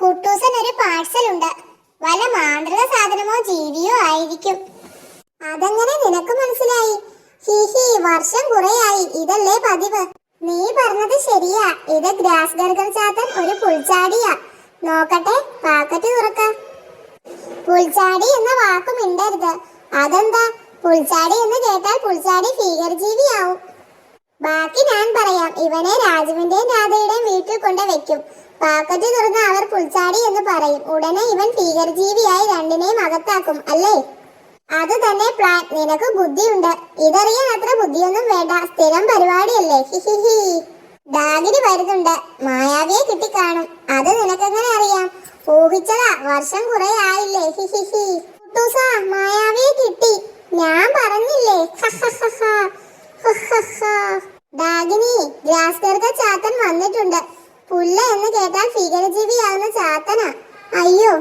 കുട്ടൂസൻ ഒരു പാഴ്സൽ ഉണ്ട്. വല്ല മാന്ത്രിക സാധനമോ ജീവിയോ ആയിരിക്കും. അതങ്ങനെ നിനക്ക് മനസ്സിലായി? ഹി ഹി വർഷം കുറയായി. ഇതല്ലേ പതിവ്. നീ പറഞ്ഞത് ശരിയാ. ഇത് ഗ്രാസ് ഗർഗർ ചാത്തൻ ഒരു പുൽച്ചാടിയാ. നോക്കട്ടെ പാക്കറ്റ് തുറക്ക. പുൽച്ചാടി എന്ന വാക്ക് മിണ്ടരുത്. അതെന്താ? പുൽച്ചാടി എന്ന് കേട്ടാൽ പുൽച്ചാടി ഭീകരജീവിയാവും. ബാക്കി ഞാൻ പറയാം. ഇവനെ വീട്ടിൽ കൊണ്ട് വെക്കും. പാക്കറ്റ് തുറന്ന് അവർ പുൽച്ചാടി എന്ന് പറയും. ഉടനെ ഇവൻ ഭീകരജീവിയായി രണ്ടിനെയും അകത്താക്കും അല്ലേ? അത് തന്നെ പ്ലാൻ നിനക്ക് ബുദ്ധിയുണ്ട്. ഇതറിയാൻ അത്ര ബുദ്ധിയൊന്നും വേണ്ട. സ്ഥിരം പരിപാടിയല്ലേ. ഹിഹിഹി ഡാഗിനി വരുന്നുണ്ട്. മായാവിയെ കിട്ടിക്കാണും. അത് നിനക്കെങ്ങനെ അറിയാം? ഊഹിച്ചതാ. വർഷം കുറെ ആയില്ലേ. ഹിഹിഹി മായാവിയെ കിട്ടി. ഞാൻ പറഞ്ഞില്ലേ. ഡാഗിനി ഗ്രാസ്കർഗ ചാത്തൻ വന്നിട്ടുണ്ട്. പുല്ല എന്ന് കേട്ടാൽ ഭീകരജീവിയാവുന്ന ചാത്തന. അയ്യോ.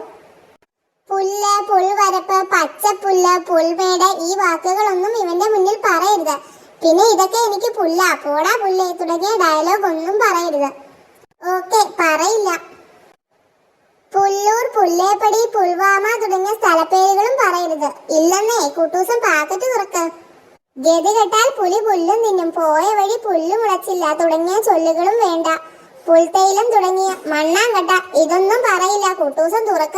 പുല്ല് പുൽവരപ്പ് പച്ചപ്പുല്ല് പുൽമേട് ഈ വാക്കുകളൊന്നും ഇവന്റെ മുന്നിൽ പറയരുത്. പിന്നെ ഇതൊക്കെ എനിക്ക് പുല്ല. പോടാ പുല്ല്. തുടങ്ങിയ ഡയലോഗ് ഒന്നും പറയരുത്. ഓക്കെ പറയില്ല. പുല്ലൂർ പുല്ലേപ്പടി പുൽവാമ തുടങ്ങിയ സ്ഥലപ്പേരുകളും പറയരുത്. ഇല്ലെന്നേ കുട്ടൂസം പാക്കറ്റ് തുറക്ക്. ഗതി കെട്ടാൽ പുലി പുല്ലും തിന്നും. പോയ വഴി പുല്ല് മുളച്ചില്ല. തുടങ്ങിയ ചൊല്ലുകളും വേണ്ട. പുൽത്തൈലം തുടങ്ങിയ മണ്ണാങ്കട്ട ഇതൊന്നും പറയില്ല. കുട്ടൂസം തുറക്ക.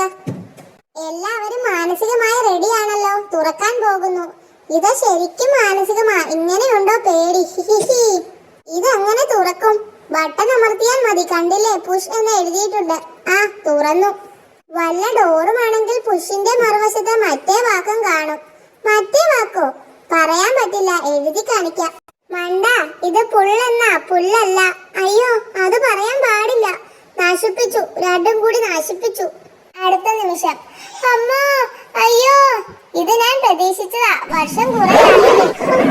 എല്ലാവരും മാനസികമായി റെഡിയാണല്ലോ തുറക്കാൻ പോകുന്നു. ഇത് ശരിക്കും മാനസികമാ. ഇങ്ങനെയുണ്ടോ പേടി. ഇത് ഇതെങ്ങനെ തുറക്കും? ബട്ടൺ അമർത്തിയാൽ മതി. കണ്ടില്ലേ? പുഷ് എന്ന് എഴുതിയിട്ടുണ്ട്. ആ തുറന്നു. വല്ല ഡോറുമാണെങ്കിൽ പുഷിന്റെ മറുവശത്ത് മറ്റേ വാക്കും കാണും. മറ്റേ വാക്കോ? പറയാൻ പറ്റില്ല. എഴുതി കാണിക്കാം. മണ്ട ഇത് പുല്ലെന്നാ പുല്ലല്ല അയ്യോ അത് പറയാൻ പാടില്ല. നശിപ്പിച്ചു. രണ്ടും കൂടി നശിപ്പിച്ചു. അടുത്ത നിമിഷം. അമ്മ അയ്യോ ഇത് ഞാൻ പ്രതീക്ഷിച്ചതാ. വർഷം കുറെ